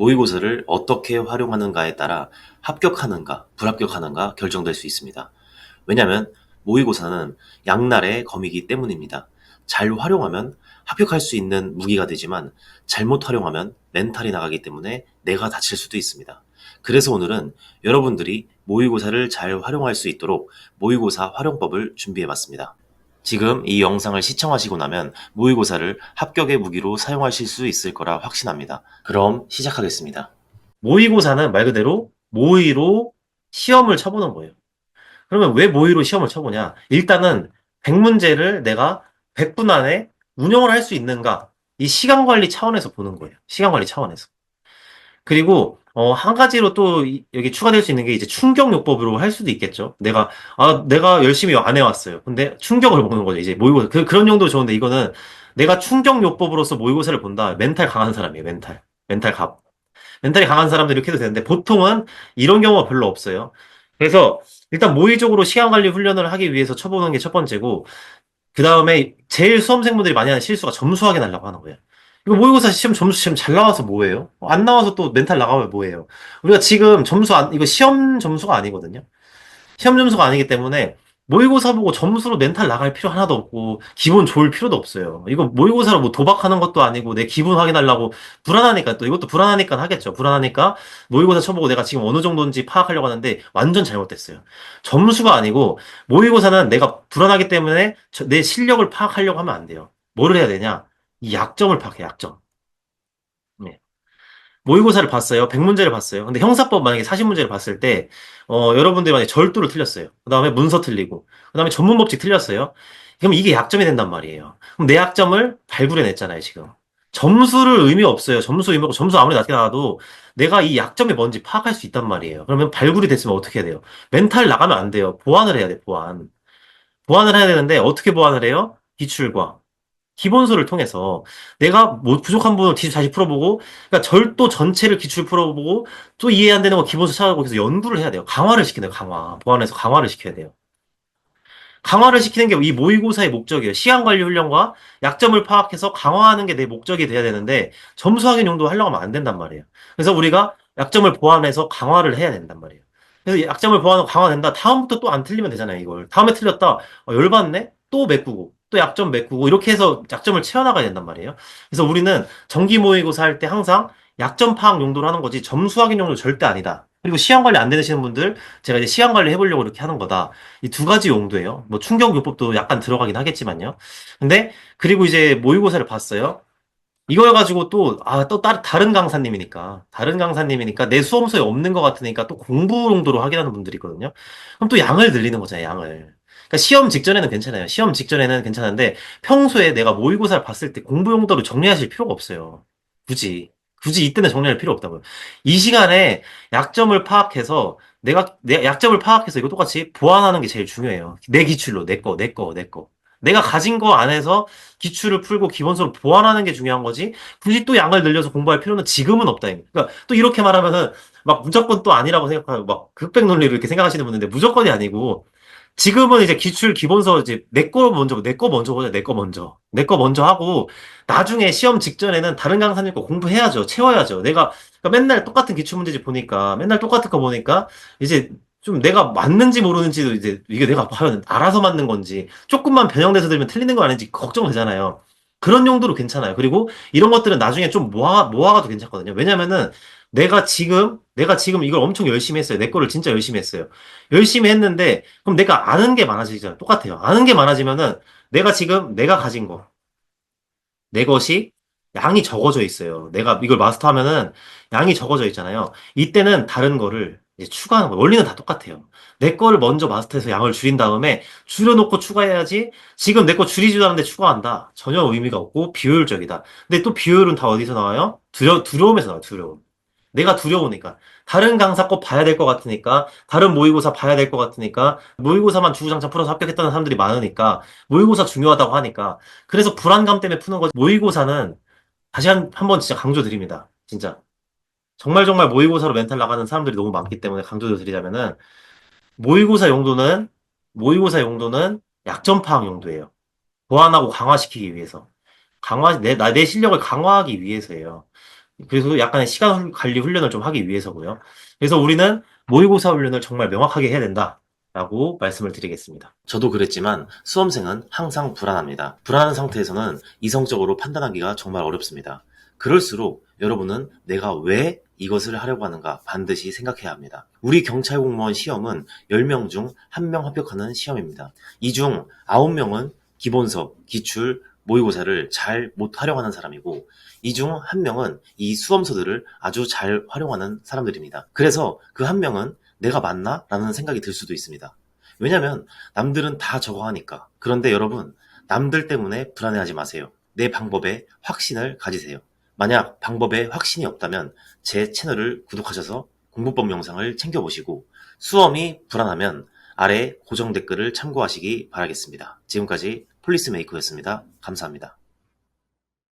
모의고사를 어떻게 활용하는가에 따라 합격하는가, 불합격하는가 결정될 수 있습니다. 왜냐하면 모의고사는 양날의 검이기 때문입니다. 잘 활용하면 합격할 수 있는 무기가 되지만 잘못 활용하면 멘탈이 나가기 때문에 내가 다칠 수도 있습니다. 그래서 오늘은 여러분들이 모의고사를 잘 활용할 수 있도록 모의고사 활용법을 준비해 봤습니다. 지금 이 영상을 시청하시고 나면 모의고사를 합격의 무기로 사용하실 수 있을 거라 확신합니다. 그럼 시작하겠습니다. 모의고사는 말 그대로 모의로 시험을 쳐보는 거예요. 그러면 왜 모의로 시험을 쳐보냐? 일단은 100문제를 내가 100분 안에 운영을 할 수 있는가? 이 시간 관리 차원에서 보는 거예요. 시간 관리 차원에서. 그리고 어, 한 가지로 또 이- 여기 추가될 수 있는 게 이제 충격요법으로 할 수도 있겠죠. 내가 아 내가 열심히 안 해왔어요. 근데 충격을 먹는 거죠. 이제 모의고사 그, 그런 용도 좋은데 이거는 내가 충격요법으로서 모의고사를 본다. 멘탈 강한 사람이에요. 멘탈 멘탈 갑 멘탈이 강한 사람들 이렇게 해도 되는데 보통은 이런 경우가 별로 없어요. 그래서 일단 모의적으로 시간 관리 훈련을 하기 위해서 쳐보는 게 첫 번째고 그 다음에 제일 수험생분들이 많이 하는 실수가 점수 확인하려고 하는 거예요. 이거 모의고사 시험 점수 지금 잘 나와서 뭐예요? 안 나와서 또 멘탈 나가면 뭐예요? 우리가 지금 점수 안, 이거 시험 점수가 아니거든요. 시험 점수가 아니기 때문에 모의고사 보고 점수로 멘탈 나갈 필요 하나도 없고 기분 좋을 필요도 없어요. 이거 모의고사로 뭐 도박하는 것도 아니고 내 기분 확인하려고 불안하니까 또 이것도 불안하니까 하겠죠. 불안하니까 모의고사 쳐보고 내가 지금 어느 정도인지 파악하려고 하는데 완전 잘못됐어요. 점수가 아니고 모의고사는 내가 불안하기 때문에 저- 내 실력을 파악하려고 하면 안 돼요. 뭐를 해야 되냐? 이 약점을 파악해, 약점. 네. 모의고사를 봤어요. 100문제를 봤어요. 근데 형사법 만약에 40문제를 봤을 때, 어, 여러분들이 만약에 절도를 틀렸어요. 그 다음에 문서 틀리고, 그 다음에 전문법칙 틀렸어요. 그럼 이게 약점이 된단 말이에요. 그럼 내 약점을 발굴해냈잖아요, 지금. 점수를 의미 없어요. 점수 의미 없고, 점수 아무리 낮게 나와도 내가 이 약점이 뭔지 파악할 수 있단 말이에요. 그러면 발굴이 됐으면 어떻게 해야 돼요? 멘탈 나가면 안 돼요. 보완을 해야 돼, 보완. 보완을 해야 되는데, 어떻게 보완을 해요? 기출과. 기본서를 통해서 내가 뭐 부족한 부분을 기출 다시 풀어보고 그러니까 절도 전체를 기출 풀어보고 또 이해 안 되는 거 기본서 찾아보고 해서 연구를 해야 돼요. 강화를 시키는 강화. 보완해서 강화를 시켜야 돼요. 강화를 시키는 게 이 모의고사의 목적이에요. 시간 관리 훈련과 약점을 파악해서 강화하는 게 내 목적이 돼야 되는데 점수 확인 용도 하려고 하면 안 된단 말이에요. 그래서 우리가 약점을 보완해서 강화를 해야 된단 말이에요. 그래서 약점을 보완하고 강화된다. 다음부터 또 안 틀리면 되잖아요, 이걸. 다음에 틀렸다. 어, 열받네? 또 메꾸고. 또 약점 메꾸고. 이렇게 해서 약점을 채워나가야 된단 말이에요. 그래서 우리는 정기 모의고사 할 때 항상 약점 파악 용도로 하는 거지 점수 확인 용도 절대 아니다. 그리고 시간 관리 안 되시는 분들 제가 이제 시간 관리 해보려고 이렇게 하는 거다. 이 두 가지 용도예요. 뭐 충격 요법도 약간 들어가긴 하겠지만요. 근데 그리고 이제 모의고사를 봤어요. 이걸 가지고 또, 아, 또 다른, 다른 강사님이니까, 다른 강사님이니까 내 수험서에 없는 것 같으니까 또 공부 용도로 확인하는 분들이 있거든요. 그럼 또 양을 늘리는 거잖아요, 양을. 그러니까 시험 직전에는 괜찮아요. 시험 직전에는 괜찮은데 평소에 내가 모의고사를 봤을 때 공부 용도로 정리하실 필요가 없어요. 굳이. 굳이 이때는 정리할 필요 없다고요. 이 시간에 약점을 파악해서 내가 내 약점을 파악해서 이거 똑같이 보완하는 게 제일 중요해요. 내 기출로 내 거, 내 거, 내 거. 내가 가진 거 안에서 기출을 풀고 기본서로 보완하는 게 중요한 거지. 굳이 또 양을 늘려서 공부할 필요는 지금은 없다. 그러니까 또 이렇게 말하면은 막 무조건 또 아니라고 생각하고 막 극백 논리로 이렇게 생각하시는 분인데 무조건이 아니고 지금은 이제 기출 기본서 이제 내 거 먼저 내 거 먼저 보자 내 거 먼저 내 거 먼저 하고 나중에 시험 직전에는 다른 강사님 거 공부해야죠 채워야죠 내가 그러니까 맨날 똑같은 기출 문제집 보니까 맨날 똑같은 거 보니까 이제 좀 내가 맞는지 모르는지도 이제 이게 내가 과연 알아서 맞는 건지 조금만 변형돼서 들으면 틀리는 거 아닌지 걱정되잖아요. 그런 용도로 괜찮아요. 그리고 이런 것들은 나중에 좀 모아 모아가도 괜찮거든요. 왜냐면은 내가 지금 내가 지금 이걸 엄청 열심히 했어요. 내 거를 진짜 열심히 했어요. 열심히 했는데 그럼 내가 아는 게 많아지잖아요. 똑같아요. 아는 게 많아지면은 내가 지금 내가 가진 거 내 것이 양이 적어져 있어요. 내가 이걸 마스터하면은 양이 적어져 있잖아요. 이때는 다른 거를 추가하는 거예요. 원리는 다 똑같아요. 내 거를 먼저 마스터해서 양을 줄인 다음에 줄여놓고 추가해야지 지금 내 거 줄이지도 않는데 추가한다. 전혀 의미가 없고 비효율적이다. 근데 또 비효율은 다 어디서 나와요? 두려, 두려움에서 나와요. 두려움. 내가 두려우니까. 다른 강사 거 봐야 될 것 같으니까, 다른 모의고사 봐야 될 것 같으니까, 모의고사만 주구장창 풀어서 합격했다는 사람들이 많으니까, 모의고사 중요하다고 하니까, 그래서 불안감 때문에 푸는 거지. 모의고사는 다시 한, 한 번 진짜 강조드립니다. 진짜. 정말 정말 모의고사로 멘탈 나가는 사람들이 너무 많기 때문에 강조드리자면은, 모의고사 용도는, 모의고사 용도는 약점 파악 용도예요. 보완하고 강화시키기 위해서. 강화, 내, 나, 내 실력을 강화하기 위해서예요. 그래서 약간의 시간 관리 훈련을 좀 하기 위해서고요. 그래서 우리는 모의고사 훈련을 정말 명확하게 해야 된다 라고 말씀을 드리겠습니다. 저도 그랬지만 수험생은 항상 불안합니다. 불안한 상태에서는 이성적으로 판단하기가 정말 어렵습니다. 그럴수록 여러분은 내가 왜 이것을 하려고 하는가 반드시 생각해야 합니다. 우리 경찰 공무원 시험은 10명 중 1명 합격하는 시험입니다. 이 중 9명은 기본서, 기출, 모의고사를 잘 못 활용하는 사람이고 이 중 한 명은 이 수험서들을 아주 잘 활용하는 사람들입니다. 그래서 그 한 명은 내가 맞나? 라는 생각이 들 수도 있습니다. 왜냐면 남들은 다 저거 하니까. 그런데 여러분, 남들 때문에 불안해하지 마세요. 내 방법에 확신을 가지세요. 만약 방법에 확신이 없다면 제 채널을 구독하셔서 공부법 영상을 챙겨보시고 수험이 불안하면 아래 고정 댓글을 참고하시기 바라겠습니다. 지금까지 폴리스메이커였습니다. 감사합니다.